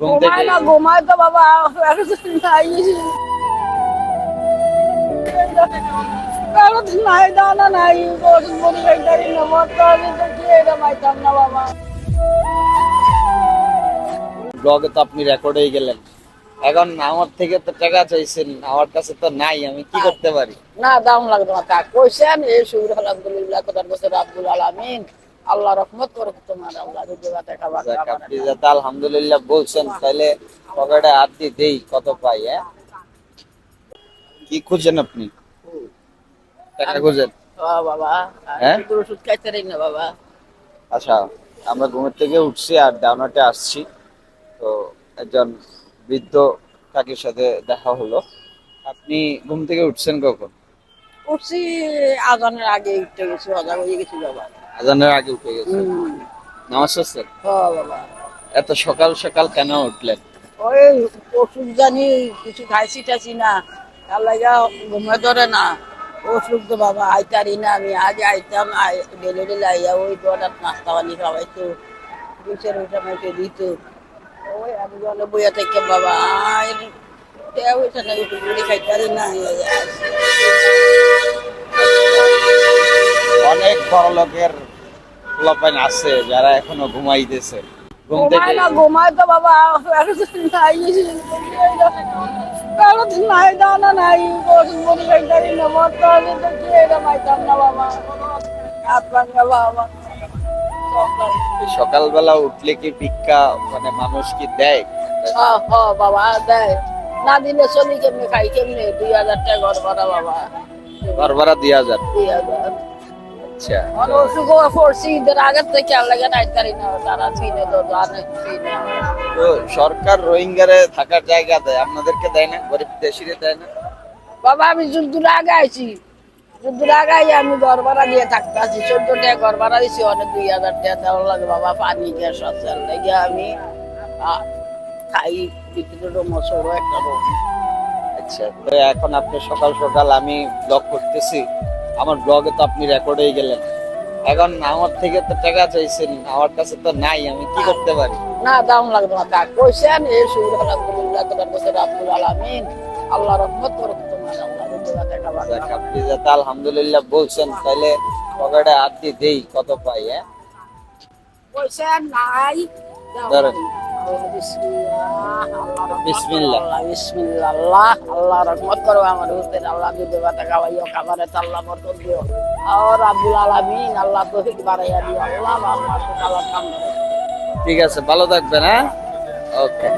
ঘুমায় না ঘুমায় তো বাবা নাই। নাই দানা নাই ওষুধ বড়ি খাইতারি না মরতে হবে তো কি এটা পাইতাম না বাবা। ব্লগে তো আপনি রেকর্ড হয়ে গেলেন। এখন আমার থেকে তো টাকা চাইছেন আমার কাছে তো নাই আমি কি করতে পারি? না দাম লাগবে না কইছেন এই সুর আলহামদুলিল্লাহ কোথার বছর আব্দুল আলামিন। আল্লাহ রহমত তোমার আল্লাহ আপনি যাতে আলহামদুলিল্লাহ বলছেন তাহলে পকেটে হাত দিয়ে দেই কত পাই হ্যাঁ? কি খুঁজেন আপনি? টাকা খুঁজেন বাবা হ্যাঁ? ওষুধ খাইতে না বাবা। আচ্ছা আমরা ঘুমের থেকে উঠছি আর ডাউনাটে আসছি। তো একজন বৃদ্ধ কাকির সাথে দেখা হলো। আপনি ঘুম থেকে উঠছেন কখন? উঠছি আজানের আগে উঠতে গেছি অজা হয়ে গেছি বাবা। আজানের আগে উঠে হুম। নামাজ পড়ছেন বাবা। এত সকাল সকাল কেন উঠলেন? ওই ওষুধ জানি কিছু খাইছি টাইছি না। তার লাগা ঘুমে ধরে না। ওষুধ তো বাবা আইতারি না আমি আগে আইতাম ডেলে ডেলে আইয়া ওই দোয়াটার নাস্তা পানি খাওয়াইতো। দুশের ওইটা মেয়েকে দিত। ওই আমি জলে বইয়া থেকে বাবা আর হয়েছে না ওষুধ খাইতারি না। অনেক বড় লোকের পোলাপাইন আছে যারা এখনও ঘুমাইতেছে। ঘুম থেকে না ঘুমায় তো বাবা নাই নাই দানা নাই সকালবেলা উঠলে কি ভিক্ষা মানে মানুষ কি দেয়? বাবা দেয়। না দিলে চলি কেমনে খাই কেমনে? দুই হাজার টাকা ঘর ভাড়া বাবা। ঘর ভাড়া দুই হাজার। দুই হাজার। আচ্ছা। ওষুধ পড়ছি ঈদের আগের থেকে আর লাগে নাই তারি না তারা চিনে তো সরকার রোহিঙ্গারে থাকার জায়গা দেয় আপনাদেরকে দেয় না? গরিব দেশিরে দেয় না? বাবা আমি যুদ্ধের আগে আইছি। যুদ্ধের আগে আমি ঘর ভাড়া দিয়ে থাকতে আছি। চোদ্দ টাকা ঘর ভাড়া দিছি অনেক দুই হাজার টাকা দেওয়া লাগে। বাবা পানি গ্যাস আছে লাগে আমি খাই ভিতরে মশর একটা রোগ। আচ্ছা তো এখন আপনি সকাল সকাল আমি ব্লগ করতেছি। আমার ব্লগে তো আপনি রেকর্ড হয়ে গেলেন। এখন আমার থেকে তো টাকা চাইছেন আমার কাছে তো নাই আমি কি করতে পারি? না দাম লাগবে না কাক কইছেন এই সুর আলহামদুলিল্লাহ কোথার বছর আব্দুল আলামিন আল্লাহ রহমত করুক তোমার আল্লাহ আপনি যাতে আলহামদুলিল্লাহ বলছেন তাহলে পকেটে হাত দিয়ে দেই কত পাই হ্যাঁ? কইছেন নাই ধরেন। বিসমিল্লাহ বিসমিল্লাহ। আল্লাহ আল্লাহ রহমত করো আমার হুসেন, আল্লাহ বিধবাটা খাওয়াইও, খাবারে আল্লাহ বরকত দিও। আব্দুল আলামিন, আল্লাহ তৌফিক বাড়াইয়া দিও। আল্লাহ আল্লাহ ঠিক আছে, ভালো থাকবেন হ্যাঁ? ওকে